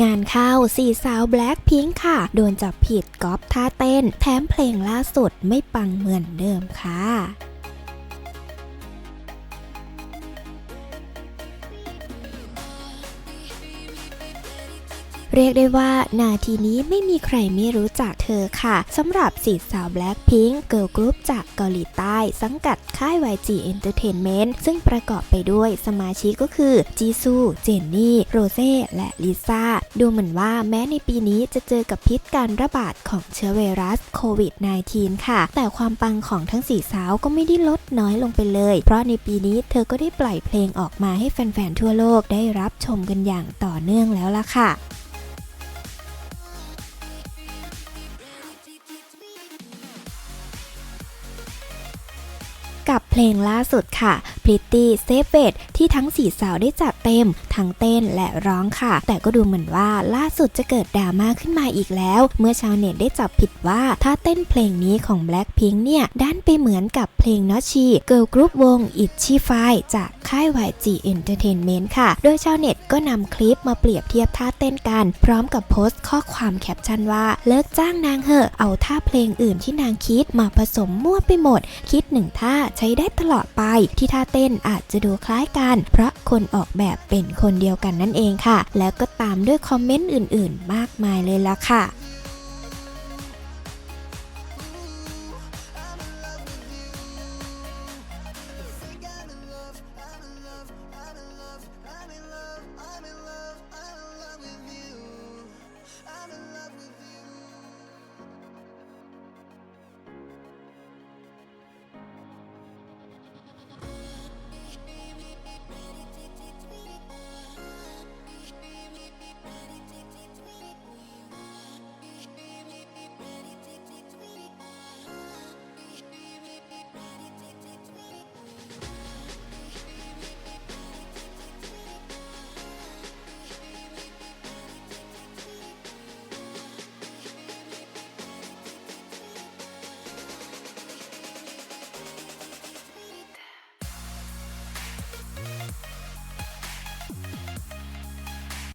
งานเข้าสี่สาวแบล็คพิงค์ค่ะ โดนจับผิดก๊อปท่าเต้น แถมเพลงล่าสุดไม่ปังเหมือนเดิมค่ะ เรียกได้ว่านาทีนี้ไม่มีใครไม่รู้จักเธอค่ะสำหรับสีสาว Blackpink เกิร์ลกรุ๊ปจากเกาหลีใต้ สังกัดค่าย YG Entertainment ซึ่งประกอบไปด้วยสมาชิกก็คือ จีซู เจนนี่ โรเซ่ และลิซ่า ดูเหมือนว่าแม้ในปีนี้จะเจอกับพิษการระบาดของเชื้อไวรัสโควิด -19 ค่ะ แต่ความปังของทั้งสี่สาวก็ไม่ได้ลดน้อยลงไปเลย เพราะในปีนี้เธอก็ได้ปล่อยเพลงออกมาให้แฟนๆทั่วโลกได้รับชมกันอย่างต่อเนื่องแล้วล่ะค่ะ กับเพลงล่าสุดค่ะ Pretty Save It ที่ทั้งสี่สาวได้จัดเต็ม ทั้งเต้นและร้องค่ะ แต่ก็ดูเหมือนว่าล่าสุดจะเกิดดราม่าขึ้นมาอีกแล้ว เมื่อชาวเน็ตได้จับผิดว่าถ้าเต้นเพลงนี้ของ Blackpink เนี่ยด้านไปเหมือนกับเพลงนอชีเกิร์ลกรุ๊ปวง Itchy f i จากค่าย YG Entertainment ค่ะ โดยชาวเน็ตก็นำคลิปมาเปรียบเทียบท่าเต้นกัน พร้อมกับโพสต์ข้อความแคปชั่นว่าเลิกจ้างนางเหอะเอาท่าเพลงอื่นที่นางคิดมาผสมมั่วไปหมด คิดหนึ่งท่าใช้ได้ตลอดไปที่ท่าเต้นอาจจะดูคล้ายกัน เพราะคนออกแบบเป็นคนเดียวกันนั่นเองค่ะ แล้วก็ตามด้วยคอมเมนต์อื่น ๆ มากมายเลยละค่ะ